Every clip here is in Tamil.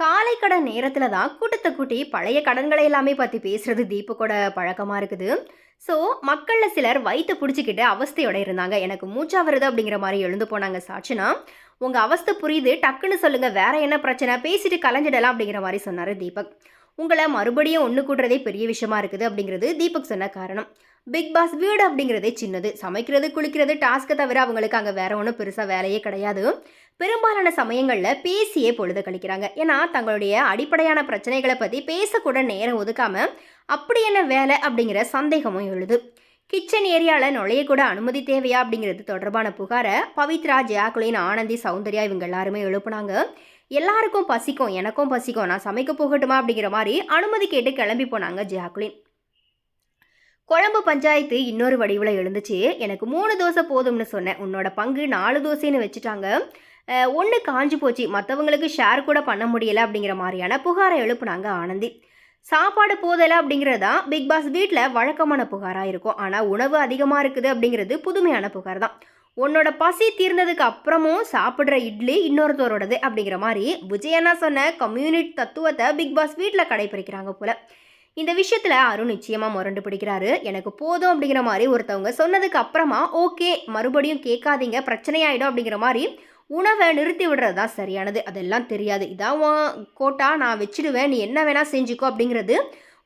காலை கடன் நேரத்தில் தான் கூட்டத்தை கூட்டி பழைய கடன்களை எல்லாமே பற்றி பேசுகிறது தீபக்கோட பழக்கமாக இருக்குது. ஸோ மக்களில் சிலர் வயிற்று பிடிச்சிக்கிட்டு அவஸ்தையோட இருந்தாங்க. எனக்கு மூச்சா வருது அப்படிங்கிற மாதிரி எழுந்து போனாங்க சாட்சினா. உங்கள் அவஸ்தை புரியுது டக்குன்னு சொல்லுங்கள் வேற என்ன பிரச்சனை? பேசிட்டு கலைஞ்சிடலாம் அப்படிங்கிற மாதிரி சொன்னார் தீபக். உங்களை மறுபடியும் ஒன்று கூடுறதே பெரிய விஷயமா இருக்குது அப்படிங்கிறது தீபக் சொன்ன காரணம். பிக் பாஸ் வீடு அப்படிங்கிறதே சின்னது. சமைக்கிறது குளிக்கிறது டாஸ்க்கை தவிர அவங்களுக்கு அங்கே வேற ஒன்றும் பெருசாக வேலையே கிடையாது. பெரும்பாலான சமயங்களில் பேசியே பொழுது கழிக்கிறாங்க. ஏன்னா தங்களுடைய அடிப்படையான பிரச்சனைகளை பற்றி பேசக்கூட நேரம் ஒதுக்காமல் அப்படி என்ன வேலை அப்படிங்கிற சந்தேகமும் எழுது. கிச்சன் ஏரியாவில் நுழையக்கூட அனுமதி தேவையா அப்படிங்கிறது தொடர்பான புகாரை பவித்ரா ஜெயாக்குலின் ஆனந்தி சௌந்தர்யா இவங்க எல்லாருமே எழுப்புனாங்க. எல்லாருக்கும் பசிக்கும் எனக்கும் பசிக்கும் நான் சமைக்க போகட்டுமா அப்படிங்கிற மாதிரி அனுமதி கேட்டு கிளம்பி போனாங்க ஜெயாக்குலின். குழம்பு பஞ்சாயத்து இன்னொரு வடிவில் எழுந்துச்சு. எனக்கு மூணு தோசை போதும்னு சொன்னேன். உன்னோட பங்கு நாலு தோசைன்னு வச்சுட்டாங்க. ஒன்று காஞ்சு போச்சு. மற்றவங்களுக்கு ஷேர் கூட பண்ண முடியல அப்படிங்கிற மாதிரியான புகாரை எழுப்புனாங்க ஆனந்தி. சாப்பாடு போதலை அப்படிங்கிறது தான் பிக் பாஸ் வீட்டில் வழக்கமான புகாராக இருக்கும். ஆனால் உணவு அதிகமாக இருக்குது அப்படிங்கிறது புதுமையான புகார் தான் உன்னோட பசி தீர்ந்ததுக்கு அப்புறமும் சாப்பிட்ற இட்லி இன்னொருத்தரோடது அப்படிங்கிற மாதிரி விஜயண்ணா சொன்ன கம்யூனிட் தத்துவத்தை பிக் பாஸ் வீட்டில் கடைபிடிக்கிறாங்க போல. இந்த விஷயத்தில் அருண் நிச்சயமாக முரண்டு பிடிக்கிறாரு. எனக்கு போதும் அப்படிங்கிற மாதிரி ஒருத்தவங்க சொன்னதுக்கு அப்புறமா ஓகே மறுபடியும் கேட்காதீங்க பிரச்சனையாயிடும் அப்படிங்கிற மாதிரி உணவை நிறுத்தி விடுறது தான் சரியானது? அதெல்லாம் தெரியாது. இதான் கோட்டா நான் வச்சிடுவேன் நீ என்ன வேணால் செஞ்சுக்கோ அப்படிங்கிறது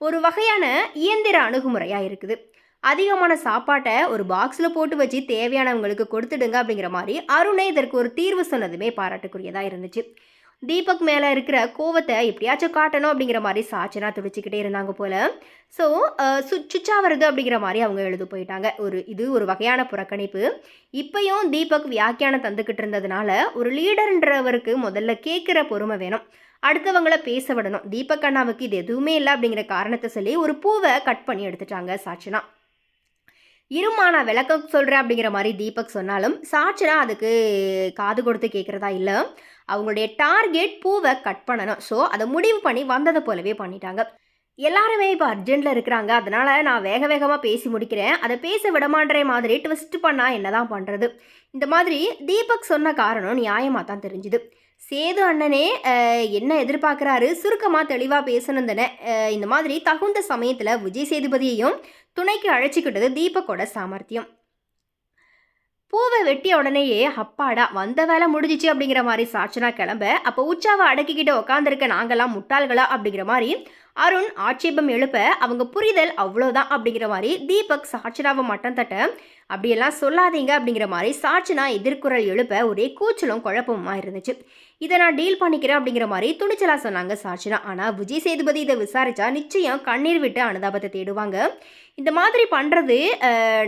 ஒரு வகையான இயந்திர அணுகுமுறையாக இருக்குது. அதிகமான சாப்பாட்டை ஒரு பாக்ஸில் போட்டு வச்சு தேவையானவங்களுக்கு கொடுத்துடுங்க அப்படிங்கிற மாதிரி அருணை இதற்கு ஒரு தீர்வு சொன்னதுமே பாராட்டுக்குரியதாக இருந்துச்சு. தீபக் மேலே இருக்கிற கோவத்தை எப்படியாச்சும் காட்டணும் அப்படிங்கிற மாதிரி சாச்சனா துடிச்சிக்கிட்டே இருந்தாங்க போல. ஸோ சு சுச்சா வருது அப்படிங்கிற மாதிரி அவங்க எழுது போயிட்டாங்க. ஒரு இது ஒரு வகையான புறக்கணிப்பு. இப்பையும் தீபக் வியாக்கியானம் தந்துக்கிட்டு இருந்ததுனால ஒரு லீடர்ன்றவருக்கு முதல்ல கேட்குற பொறுமை வேணும். அடுத்தவங்கள பேச விடணும். தீபக் அண்ணாவுக்கு இது எதுவுமே இல்லை அப்படிங்கிற காரணத்தை சொல்லி ஒரு பூவை கட் பண்ணி எடுத்துட்டாங்க சாச்சினா. இருமா நான் விளக்கம் சொல்கிறேன் அப்படிங்கிற மாதிரி தீபக் சொன்னாலும் சாட்சினா அதுக்கு காது கொடுத்து கேட்குறதா இல்லை. அவங்களுடைய டார்கெட் பூவை கட் பண்ணணும். ஸோ அதை முடிவு பண்ணி வந்ததை போலவே பண்ணிட்டாங்க. எல்லாருமே இப்போ அர்ஜென்ட்டில் இருக்கிறாங்க. அதனால் நான் வேக வேகமாக பேசி முடிக்கிறேன். அதை பேச விடமான்ற மாதிரி ட்விஸ்ட் பண்ணால் என்ன தான் பண்ணுறது இந்த மாதிரி தீபக் சொன்ன காரணம் நியாயமாக தான் தெரிஞ்சுது. சேது அண்ணனே என்ன எதிர்பார்க்குறாரு? சுருக்கமாக தெளிவாக பேசணுந்தன இந்த மாதிரி தகுந்த சமயத்தில் விஜய் சேதுபதியையும் துணைக்கு அழைச்சிக்கிட்டது தீபக்கோட சாமர்த்தியம். பூவை வெட்டிய உடனேயே அப்பாடா வந்த வேலை முடிஞ்சிச்சு அப்படிங்கிற மாதிரி சாட்சனா கிளம்ப அப்போ உச்சாவை அடக்கிக்கிட்டு உட்காந்துருக்க நாங்களாம் முட்டாள்களா அப்படிங்கிற மாதிரி அருண் ஆட்சேபம் எழுப்ப அவங்க புரிதல் அவ்வளோதான் அப்படிங்கிற மாதிரி தீபக் சாட்சனாவை மட்டம் தட்ட அப்படியெல்லாம் சொல்லாதீங்க அப்படிங்கிற மாதிரி சாட்சனா எதிர்குரல் எழுப்ப ஒரே கூச்சலும் குழப்பமா இருந்துச்சு. இதை நான் டீல் பண்ணிக்கிறேன் அப்படிங்கிற மாதிரி துணிச்சலாக சொன்னாங்க சாட்சனா. ஆனால் விஜய் சேதுபதி இதை விசாரித்தா நிச்சயம் கண்ணீர் விட்டு அனுதாபத்தை தேடுவாங்க. இந்த மாதிரி பண்ணுறது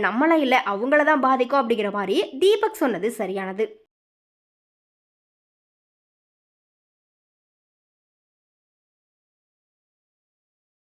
நம்மளாம் இல்லை அவங்கள தான் பாதிக்கும் அப்படிங்கிற மாதிரி தீபக் சொன்னது சரியானது.